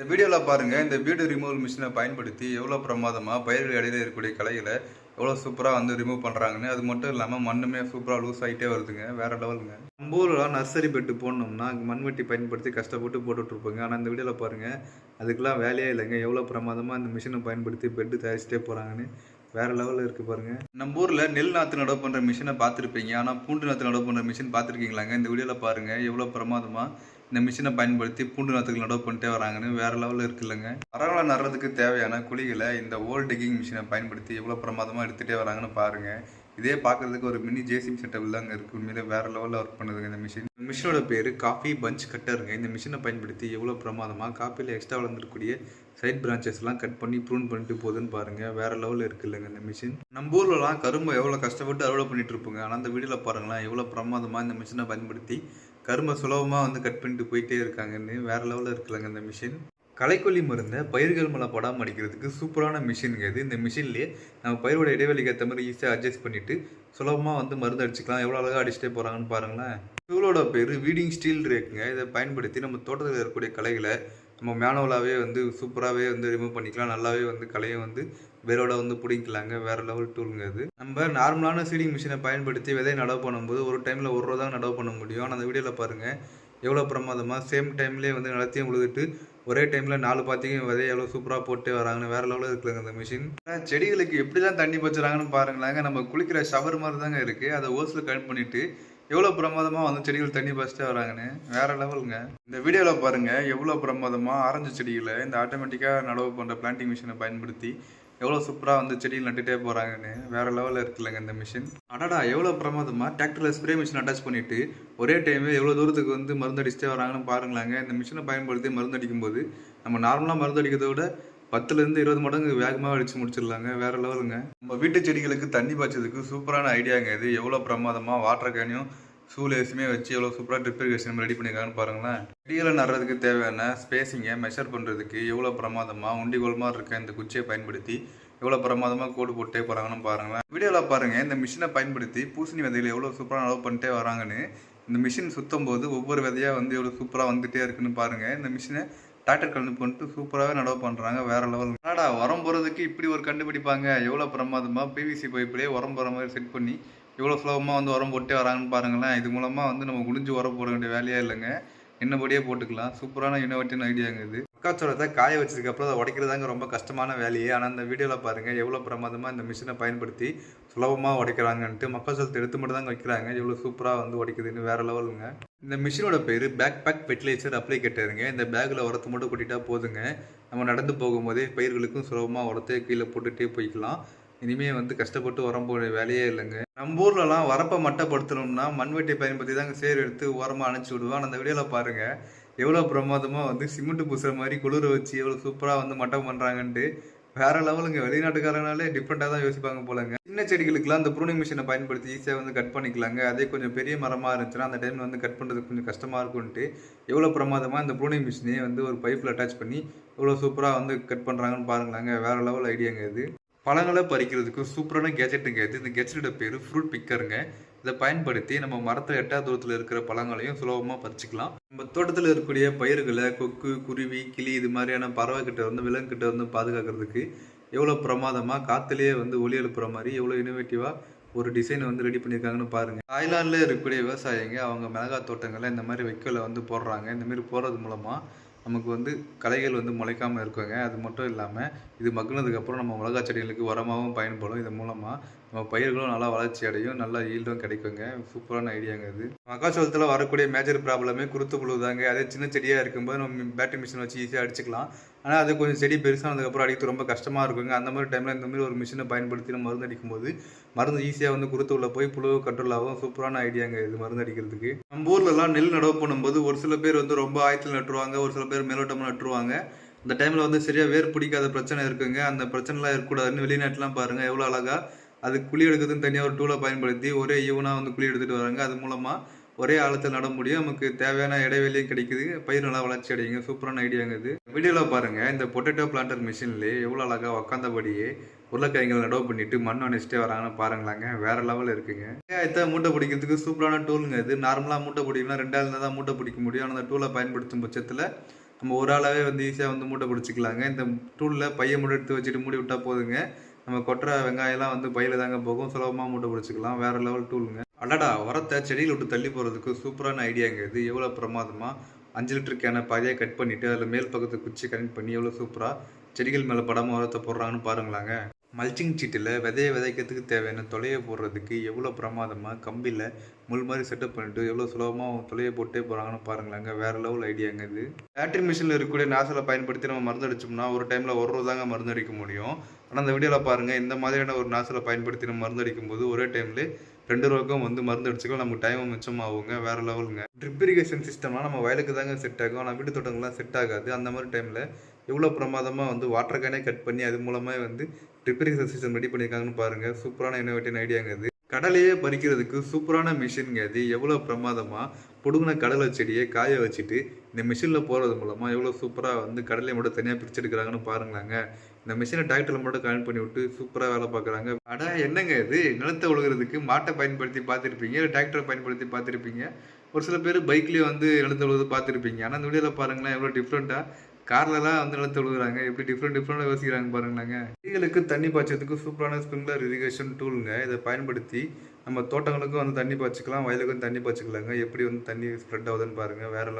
இந்த வீடியோவில் பாருங்கள் இந்த வீடு ரிமூவல் மிஷினை பயன்படுத்தி எவ்வளோ பிரமாதமாக பயிர்கள் இடையில இருக்கக்கூடிய கலைகளை எவ்வளோ சூப்பராக வந்து ரிமூவ் பண்ணுறாங்கன்னு அது மட்டும் இல்லாமல் மண்ணுமே சூப்பராக லூஸ் ஆகிட்டே வருதுங்க வேறு லெவலுங்க. நம்ம ஊர்லாம் நர்சரி பெட்டு போடணும்னா மண்வெட்டி பயன்படுத்தி கஷ்டப்பட்டு போட்டுட்ருப்பாங்க ஆனால் இந்த வீடியோவில் பாருங்கள் அதுக்கெலாம் வேலையே இல்லைங்க. எவ்வளோ பிரமாதமாக இந்த மிஷினை பயன்படுத்தி பெட்டு தயாரிச்சிட்டே போகிறாங்கன்னு வேற லெவலில் இருக்குது பாருங்க. நம்ம ஊரில் நெல் நாற்று நடவு பண்ணுற மிஷினை பார்த்துருப்பீங்க. ஆனால் பூண்டு நாற்று நடவு பண்ணுற மிஷின் பார்த்துருக்கீங்களாங்க? இந்த வீடியோவில் பாருங்கள் எவ்வளோ பிரமாதமாக இந்த மிஷினை பயன்படுத்தி பூண்டு நாற்றுகள் நடவு பண்ணிட்டே வராங்கன்னு வேற லெவலில் இருக்குல்லங்க மரங்களை நடுறதுக்கு தேவையான குழிகளை இந்த ஓல் டிகிங் மிஷினை பயன்படுத்தி எவ்வளோ பிரமாதமாக எடுத்துகிட்டே வராங்கன்னு பாருங்க. இதே பார்க்கறதுக்கு ஒரு மினி ஜேசிபி செட்டப் தாங்க இருக்கு. உண்மையிலே வேற லெவலில் ஒர்க் பண்ணுதுங்க இந்த மிஷின் இந்த மிஷினோட பேர் காஃபி பஞ்ச் கட்டருங்க இந்த மிஷினை பயன்படுத்தி எவ்வளோ பிரமாதமாக காஃபியில் எக்ஸ்ட்ரா வளர்ந்துருக்கூடிய சைட் பிரான்ச்சஸ்லாம் கட் பண்ணி ப்ரூன் பண்ணிட்டு போகுதுன்னு பாருங்க. வேற லெவலில் இருக்குல்லங்க இந்த மிஷின் நம்ம ஊர்லலாம் கரும்பு எவ்வளோ கஷ்டப்பட்டு அறுவடை பண்ணிட்டு இருப்போங்க. ஆனால் அந்த வீடியோவில் பாருங்களேன் எவ்வளோ பிரமாதமாக இந்த மிஷினை பயன்படுத்தி கருமை சுலபமாக வந்து கட் பண்ணிட்டு போயிட்டே இருக்காங்கன்னு வேற லெவலில் இருக்குல்லங்க இந்த மிஷின் களைக்கொல்லி மருந்தை பயிர்கள் மேலே படாமல் அடிக்கிறதுக்கு சூப்பரான மிஷினுங்க இது. இந்த மிஷின்லேயே நம்ம பயிரோட இடைவெளிக்கு ஏற்ற மாதிரி ஈஸியாக அட்ஜஸ்ட் பண்ணிட்டு சுலபமாக வந்து மருந்து அடிச்சுக்கலாம். எவ்வளோ அழகாக அடிச்சுட்டே போகிறாங்கன்னு பாருங்களேன். டூலோட பேர் வீடிங் ஸ்டீல் ரேக்குங்க இதை பயன்படுத்தி நம்ம தோட்டத்தில் இருக்கக்கூடிய கலைகளை நம்ம மேனுவலாகவே வந்து சூப்பராகவே வந்து ரிமூவ் பண்ணிக்கலாம். நல்லாவே வந்து கலையை வந்து வேரோட வந்து பிடிக்கலாங்க வேறு லெவல் டூலுங்க அது. நம்ம நார்மலான சீடிங் மிஷினை பயன்படுத்தி விதையை நடவு பண்ணும்போது ஒரு டைமில் ஒரு ரூபா தான் நடவு பண்ண முடியும். ஆனால் அந்த வீடியோவில் பாருங்கள் எவ்வளோ பிரமாதமாக சேம் டைம்லேயே வந்து நிலத்தையும் உழுதுட்டு ஒரே டைமில் நாலு பார்த்திங்க விதை எவ்வளோ சூப்பராக போட்டு வராங்கன்னு வேறு லெவலில் இருக்குதுங்க அந்த மிஷின் செடிகளுக்கு எப்படிலாம் தண்ணி பச்சுறாங்கன்னு பாருங்களாங்க நம்ம குளிக்கிற ஷவர் மாதிரி தாங்க இருக்குது அதை ஓஸில் கட் பண்ணிவிட்டு எவ்வளோ பிரமாதமாக வந்து செடிகள் தண்ணி பச்சுட்டே வராங்கன்னு வேற லெவலுங்க இந்த வீடியோவில் பாருங்கள் எவ்வளோ பிரமாதமாக ஆரஞ்சு செடிகளை இந்த ஆட்டோமேட்டிக்காக நடவு பண்ணுற பிளான்டிங் மிஷினை பயன்படுத்தி எவ்வளோ சூப்பராக வந்து செடியில் நட்டுகிட்டே போகிறாங்கன்னு வேற லெவலில் இருக்குல்லங்க இந்த மிஷின் அடடா எவ்வளோ பிரமாதமாக டிராக்டரில் ஸ்ப்ரே மிஷின் அட்டாச் பண்ணிவிட்டு ஒரே டைமே எவ்வளோ தூரத்துக்கு வந்து மருந்து அடிச்சுட்டே வராங்கன்னு பாருங்களாங்க. இந்த மிஷினை பயன்படுத்தி மருந்து அடிக்கும்போது நம்ம நார்மலாக மருந்து அடிக்கிறத விட பத்துலேருந்து இருபது மடங்கு வேகமாக அடித்து முடிச்சிடலாங்க வேறு லெவலுங்க நம்ம வீட்டு செடிகளுக்கு தண்ணி பாய்ச்சதுக்கு சூப்பரான ஐடியாங்க இது. எவ்வளோ பிரமாதமாக வாட்டர் கேனையும் சூலேஸுமே வச்சு எவ்வளோ சூப்பராக ட்ரிப் இரிகேஷன் ரெடி பண்ணியிருக்காங்கன்னு பாருங்களேன். செடிகளை நடுறதுக்கு தேவையான ஸ்பேஸிங்கை மெஷர் பண்ணுறதுக்கு எவ்வளோ பிரமாதமாக உண்டிகோல் மாதிரி இருக்க இந்த குச்சியை பயன்படுத்தி எவ்வளோ பிரமாதமாக கோடு போட்டே போகிறாங்கன்னு பாருங்களேன். வீடியோவில் பாருங்கள் இந்த மிஷினை பயன்படுத்தி பூசணி விதைகள் எவ்வளோ சூப்பராக அளவு பண்ணிட்டே வராங்கன்னு. இந்த மிஷின் சுற்றும் போது ஒவ்வொரு விதையாக வந்து எவ்வளோ சூப்பராக வந்துகிட்டே இருக்குன்னு பாருங்கள் இந்த மிஷினை டிராக்டர் கலந்து பண்ணிட்டு சூப்பராகவே நடவு பண்ணுறாங்க வேற லெவல் என்னடா உரம் போகிறதுக்கு இப்படி ஒரு கண்டுபிடிப்பாங்க. எவ்வளோ பிரமாதமாக பிவிசி பைப்லேயே உரம் போகிற மாதிரி செட் பண்ணி இவ்வளோ சுலபமாக வந்து உரம் போட்டே வராங்கன்னு பாருங்களேன். இது மூலமாக வந்து நம்ம குடிஞ்சு உரம் போட வேண்டிய வேலையே இல்லைங்க. என்னபடியே போட்டுக்கலாம். சூப்பரான இனோவேட்டிவ் ஐடியாங்க இது. மக்காச்சோளத்தை காய வச்சதுக்கப்புறம் அதை உடைக்கிறதாங்க ரொம்ப கஷ்டமான வேலையே. ஆனால் அந்த வீடியோவில் பாருங்கள் எவ்வளோ பிரமாதமாக இந்த மிஷினை பயன்படுத்தி சுலபமாக உடைக்கிறாங்கன்ட்டு மக்காச்சோளத்தை எடுத்து மட்டும் தாங்க வைக்கிறாங்க. எவ்வளோ சூப்பராக வந்து உடைக்குதுன்னு வேற லெவலுங்க. இந்த மிஷினோட பேர் பேக் பேக் ஃபெர்டிலைசர் அப்ளிகேட்டருங்க இந்த பேக்கில் உரத்தை மட்டும் கொட்டிட்டா போதுங்க. நம்ம நடந்து போகும்போதே பயிர்களுக்கும் சுலபமாக உரத்தையே கீழே போட்டுகிட்டே போய்க்கலாம். இனிமேல் வந்து கஷ்டப்பட்டு உரம் போட வேலையே இல்லைங்க. நம்ம ஊர்லலாம் வரப்பை மட்டப்படுத்தணும்னா மண்வெட்டி பயன்படுத்தி தாங்க சேர் எடுத்து ஓரமாக அணைச்சி விடுவோம். அந்த வீடியோவில் பாருங்கள் எவ்வளோ பிரமாதமாக வந்து சிமெண்ட் பூசுகிற மாதிரி குளிர வச்சு எவ்வளோ சூப்பராக வந்து மட்டம் பண்ணுறாங்கன்ட்டு வேற லெவலுங்க. வெளிநாட்டுக்காரனாலே டிஃப்ரெண்ட்டாக தான் யோசிப்பாங்க போலங்க. சின்ன செடிகளுக்குலாம் அந்த ப்ரூனிங் மிஷினை பயன்படுத்தி ஈஸியாக வந்து கட் பண்ணிக்கலாங்க. அதே கொஞ்சம் பெரிய மரமாக இருந்துச்சுன்னா அந்த டைமில் வந்து கட் பண்ணுறது கொஞ்சம் கஷ்டமாக இருக்கும்ன்ட்டு எவ்வளோ பிரமாதமாக இந்த ப்ரூனிங் மிஷினே வந்து ஒரு பைப்பில் அட்டாச் பண்ணி எவ்வளோ சூப்பராக வந்து கட் பண்ணுறாங்கன்னு பாருங்களாங்க. வேற லெவல் ஐடியாங்க இது. பழங்களை பறிக்கிறதுக்கு சூப்பரான கேஜெட்டுங்க இது இந்த கேஜெட்டோட பேர் ஃப்ரூட் பிக்கருங்க இதை பயன்படுத்தி நம்ம மரத்தில் எட்டாவது தூரத்தில் இருக்கிற பழங்களையும் சுலபமாக பறிச்சிக்கலாம். நம்ம தோட்டத்தில் இருக்கக்கூடிய பயிர்களை கொக்கு குருவி கிளி இது மாதிரியான பறவை கிட்ட வந்து விலங்கு கிட்ட வந்து பாதுகாக்கிறதுக்கு எவ்வளோ பிரமாதமாக காற்றுலேயே வந்து ஒளி எழுப்புற மாதிரி எவ்வளோ இனோவேட்டிவாக ஒரு டிசைன் வந்து ரெடி பண்ணியிருக்காங்கன்னு பாருங்கள் தாய்லாண்டில் இருக்கக்கூடிய விவசாயிங்க அவங்க மிளகாய் தோட்டங்களை இந்த மாதிரி வைக்கோலை வந்து போடுறாங்க. இந்த மாதிரி போடுறது மூலமாக நமக்கு வந்து களைகள் வந்து முளைக்காமல் இருக்குங்க. அது மட்டும் இல்லாமல் இது மக்குனதுக்கப்புறம் நம்ம மிளகா செடிகளுக்கு உரமாகவும் பயன்படும். இது மூலமாக நம்ம பயிர்களும் நல்லா வளர்ச்சி அடையும் நல்லா ஈல்டும் கிடைக்குங்க. சூப்பரான ஐடியாங்க அது மக்காச்சோளத்தில் வரக்கூடிய மேஜர் ப்ராப்ளமே குருத்து புழு தாங்க அதே சின்ன செடியாக இருக்கும்போது நம்ம பேட்டரி மிஷின் வச்சு ஈஸியாக அடிச்சுக்கலாம். ஆனால் அது கொஞ்சம் செடி பெருசானதுக்கப்புறம் அடிக்கிறது ரொம்ப கஷ்டமாக இருக்குங்க. அந்த மாதிரி டைமில் இந்த மாதிரி ஒரு மிஷினை பயன்படுத்தி நம்ம மருந்து அடிக்கும்போது மருந்து ஈஸியாக வந்து குருத்து உள்ள போய் புழு கண்ட்ரோல் ஆகும். சூப்பரான ஐடியாங்க இது மருந்து அடிக்கிறதுக்கு. நம்ம ஊர்லலாம் நெல் நடவு பண்ணும்போது ஒரு சில பேர் வந்து ரொம்ப ஆயத்தில் நட்டுருவாங்க ஒரு சில பேர் மேலோட்டமாக நட்டுருவாங்க. அந்த டைமில் வந்து சரியாக வேர் பிடிக்காத பிரச்சனை இருக்குங்க. அந்த பிரச்சனைலாம் இருக்கக்கூடாதுன்னு வெளிநாட்டுலாம் பாருங்கள் எவ்வளோ அழகாக அது குழி எடுக்கிறதுன்னு தனியாக ஒரு டூலை பயன்படுத்தி ஒரே ஈவனாக வந்து குழி எடுத்துகிட்டு வராங்க. அது மூலமாக ஒரே ஆழத்தில் நட முடியும். நமக்கு தேவையான இடைவெளியும் கிடைக்குது. பயிர் நல்லா வளர்ச்சி அடையுங்க. சூப்பரான ஐடியாங்க இது. வீடியோவில் பாருங்கள் இந்த பொட்டேட்டோ பிளான்டர் மிஷின்லேயே எவ்வளோ அழகாக உக்காந்தபடியே உருளைக்கிழங்குகள் நடவு பண்ணிட்டு மண் அணைச்சிட்டே வராங்கன்னு பாருங்களாங்க. வேற லெவலில் இருக்குங்க. இதை மூட்டை பிடிக்கிறதுக்கு சூப்பரான டூலுங்க இது. நார்மலாக மூட்டை பிடிக்கணும் ரெண்டாவது தான் மூட்டை பிடிக்க முடியும். ஆனால் அந்த டூலை பயன்படுத்தும் பட்சத்தில் நம்ம ஒரு ஆளாவே வந்து ஈஸியாக வந்து மூட்டை பிடிச்சிக்கலாங்க. இந்த டூலில் பையை மூட்டை எடுத்து வச்சுட்டு மூடி விட்டால் போதுங்க. நம்ம கொட்டுற வெங்காயம்லாம் வந்து பையில தாங்க போகும். சுலபமாக மூட்டை பிடிச்சிக்கலாம். வேற லெவல் டூலுங்க அடடா உரத்தை செடியில் விட்டு தள்ளி போகிறதுக்கு சூப்பரான ஐடியாங்க இது. எவ்வளோ பிரமாதமாக அஞ்சு லிட்டர் கேனை பாதியாக கட் பண்ணிவிட்டு அதில் மேல் பக்கத்து குச்சி கனெக்ட் பண்ணி எவ்வளோ சூப்பராக செடிகள் மேலே படாமல் உரத்தை போடுறாங்கன்னு பாருங்களாங்க. மல்ச்சிங் சீட்டில் விதையை விதைக்கிறதுக்கு தேவையான தொலையை போடுறதுக்கு எவ்வளோ பிரமாதமாக கம்பியில் முள் மாதிரி செட்டப் பண்ணிட்டு எவ்வளோ சுலபமாக தொலையை போட்டே போகிறாங்கன்னு பாருங்களாங்க. வேறு லெவல் ஐடியாங்க இது. பேட்டரி மிஷினில் இருக்கக்கூடிய நாசலை பயன்படுத்தி நம்ம மருந்து அடிச்சோம்னா ஒரு டைமில் ஒரு ரூபா தாங்க மருந்து அடிக்க முடியும். ஆனால் அந்த வீடியோவில் பாருங்கள் இந்த மாதிரியான ஒரு நாசலை பயன்படுத்தி நம்ம மருந்து அடிக்கும்போது ஒரே டைமில் ரெண்டு ரூபாய்க்கும் வந்து மருந்து அடிச்சுக்கலாம். நமக்கு டைமும் மிச்சமாகுங்க வேறு லெவலுங்க ட்ரிப் இரிகேஷன் சிஸ்டம்லாம் நம்ம வயலுக்கு தாங்க செட் ஆகும். ஆனால் வீட்டு தோட்டங்கள்லாம் செட் ஆகாது. அந்த மாதிரி டைமில் எவ்வளோ பிரமாதமாக வந்து வாட்டர் கேனே கட் பண்ணி அது மூலமாக வந்து ரிப்பேரிங் இரிகேஷன் சிஸ்டம் ரெடி பண்ணியிருக்காங்கன்னு பாருங்கள் சூப்பரான இன்னோவேட்டிவ் ஐடியாங்க இது. கடலையே பறிக்கிறதுக்கு சூப்பரான மிஷின்ங்க அது எவ்வளோ பிரமாதமாக பிடுங்கின கடலை செடியை காய வச்சுட்டு இந்த மிஷினில் போகிறது மூலமாக எவ்வளோ சூப்பராக வந்து கடலையை மட்டும் தனியாக பிரிச்செடுக்கிறாங்கன்னு பாருங்களாங்க. இந்த மிஷினை டிராக்டரில் மட்டும் கனெக்ட் பண்ணி விட்டு சூப்பராக வேலை பார்க்குறாங்க. அட என்னங்க இது? நிலத்தை உழுகிறதுக்கு மாட்டை பயன்படுத்தி பார்த்துருப்பீங்க இல்லை டிராக்டரை பயன்படுத்தி பார்த்துருப்பீங்க? ஒரு சில பேர் பைக்லேயே வந்து நிலத்தை உழுது பார்த்துருப்பீங்க. ஆனால் இந்த வீடியோவில் பாருங்களேன் எவ்வளோ டிஃப்ரெண்ட்டாக கார்லலாம் வந்து நிலத்தை உழுகுறாங்க எப்படி டிஃப்ரெண்ட் டிஃப்ரெண்டாக யோசிக்கிறாங்க பாருங்களாங்க செடிகளுக்கு தண்ணி பாய்ச்சதுக்கு சூப்பரான ஸ்ப்ரிங்க்லர் இரிகேஷன் டூலுங்க இதை பயன்படுத்தி நம்ம தோட்டங்களுக்கும் வந்து தண்ணி பாய்ச்சிக்கலாம் வயலுக்கும் தண்ணி பாய்ச்சிக்கலாங்க. எப்படி வந்து தண்ணி ஸ்ப்ரெட் ஆகுதுன்னு பாருங்கள் வேற லெவல்